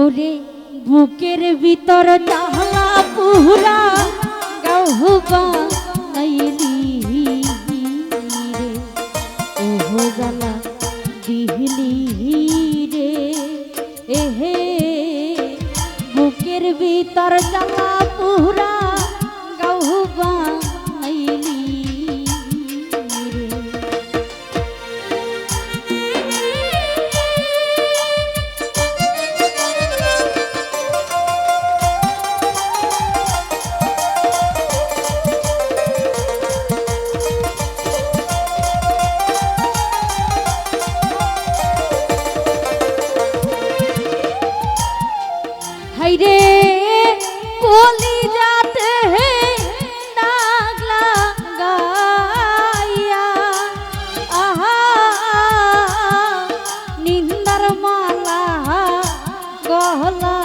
ওরে বুকের ভিতর তাহলা পুরা গাহুবা নাইলি রে। ওহো জালা দিহলি রে। এহে বুকের ভিতর তাহলা হাইরে কলি যাতে নাগলা গাইয়া। আহা নিন্দার মালা গহলা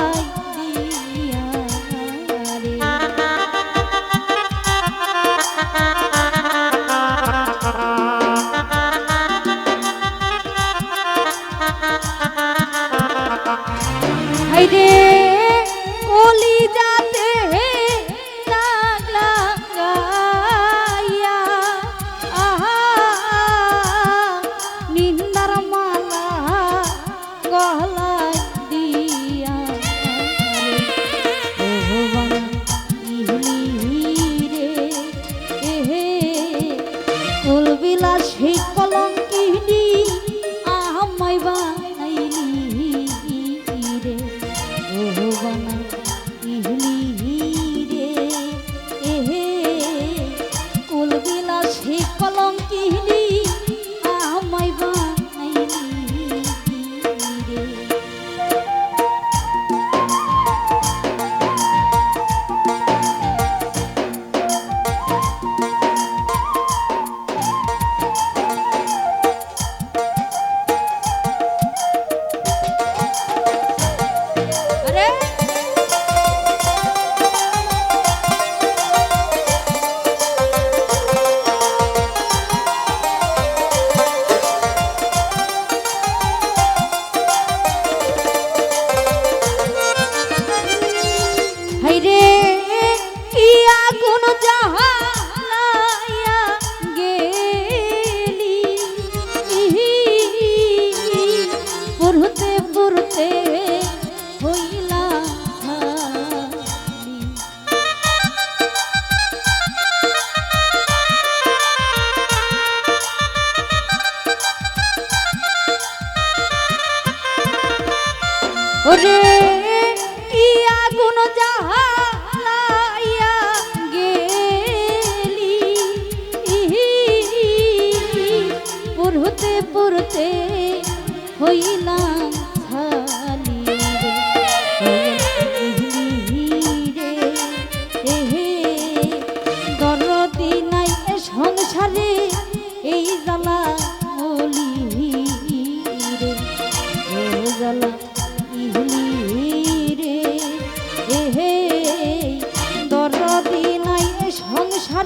কলি যা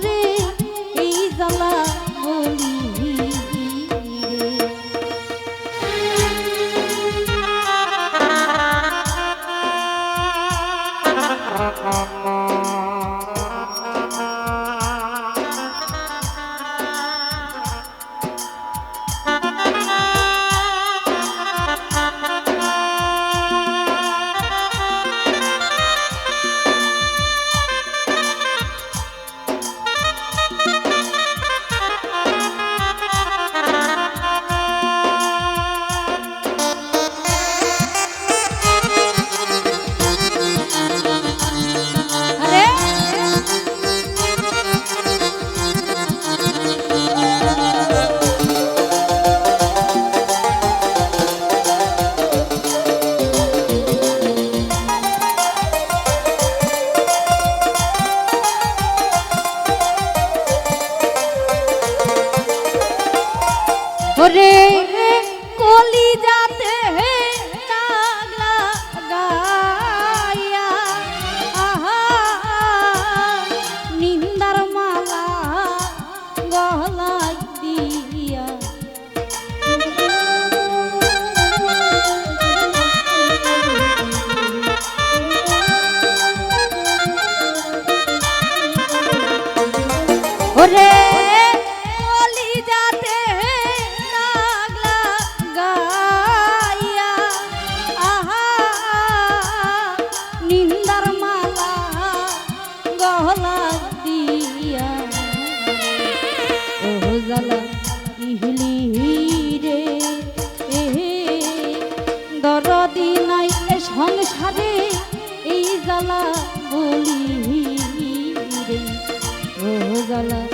রে ওরে সংসারে এই জ্বালা বলি রে ও জ্বালা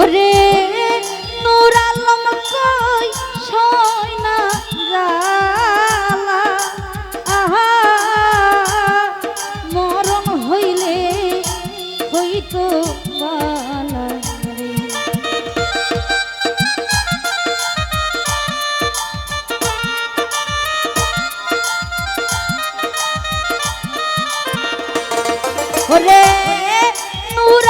ওরে নূর আলম কই সয় না জালা। আহা মরণ হইলে হইতো বালা ওরে নূর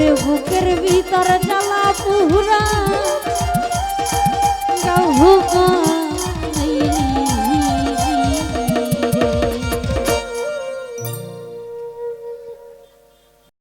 ওরে বুকের ভিতর জ্বালা পুরা গাউ